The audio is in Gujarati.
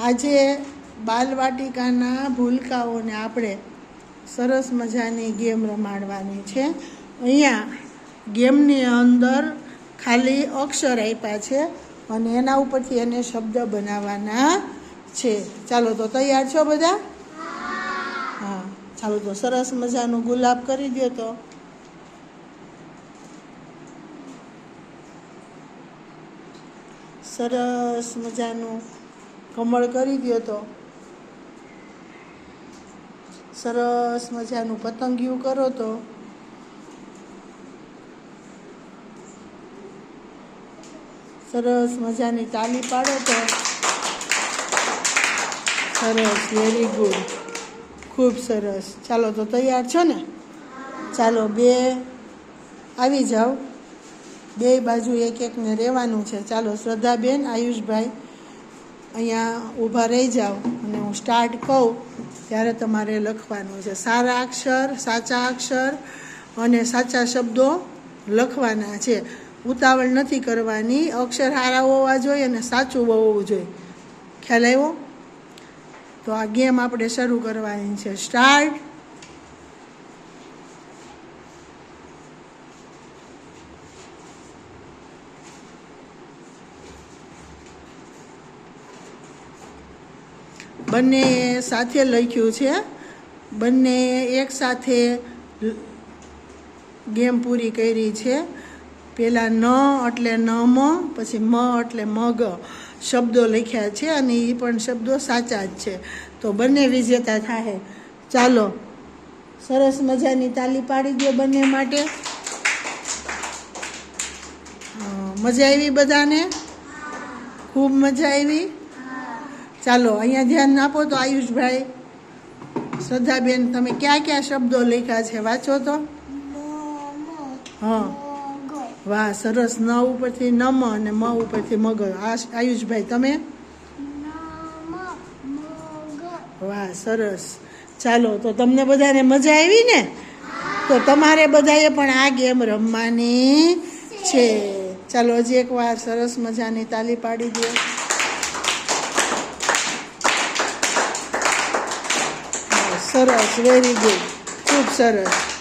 આજે બાલવાટિકાના ભૂલકાઓને આપણે સરસ મજાની ગેમ રમાડવાની છે. અહીંયા ગેમની અંદર ખાલી અક્ષર આપ્યા છે અને એના ઉપરથી એને શબ્દ બનાવવાના છે. ચાલો તો તૈયાર છો બધા? હા, ચાલો તો સરસ મજાનું ગુલાબ કરી દો તો. સરસ મજાનું કમળ કરી દો તો. સરસ મજાનું પતંગિયું કરો તો. સરસ મજાની તાલી પાડો તો. સરસ વેરી ગુડ ખૂબ સરસ. ચાલો તો તૈયાર છો ને? ચાલો, બે આવી જાઓ. બે બાજુ એક એકને રહેવાનું છે. ચાલો, શ્રદ્ધાબેન, આયુષભાઈ અહીંયા ઊભા રહી જાઓ અને હું સ્ટાર્ટ કહું ત્યારે તમારે લખવાનું છે. સારા અક્ષર, સાચા અક્ષર અને સાચા શબ્દો લખવાના છે. ઉતાવળ નથી કરવાની. અક્ષર સારા હોવા જોઈએ અને સાચું હોવું જોઈએ. ખ્યાલ આવ્યો? તો આ ગેમ આપણે શરૂ કરવાની છે. સ્ટાર્ટ બંને સાથે લખ્યું છે. બંને એક સાથે ગેમ પૂરી કરી છે. પહેલાં ન એટલે ન મ, પછી મ એટલે મગ શબ્દો લખ્યા છે અને એ પણ શબ્દો સાચા જ છે. તો બંને વિજેતા થાય ચાલો, સરસ મજાની તાલી પાડી દો બંને માટે. મજા આવી બધાને? ખૂબ મજા આવી. ચાલો અહીંયા ધ્યાન આપો તો આયુષભાઈ. શ્રદ્ધાબેન તમે ક્યાં ક્યાં શબ્દો લખ્યા છે? વાંચો તો. હા. વાહ સરસ. ન ઉપરથી નમ અને મ ઉપરથી મગર આયુષભાઈ તમે? વાહ સરસ. ચાલો તો તમને બધાને મજા આવી ને? તો તમારે બધાએ પણ આ ગેમ રમવાની છે. ચાલો હજી એકવાર સરસ મજાની તાલી પાડી દો. સરસ વેરી ગુડ ખૂબ સરસ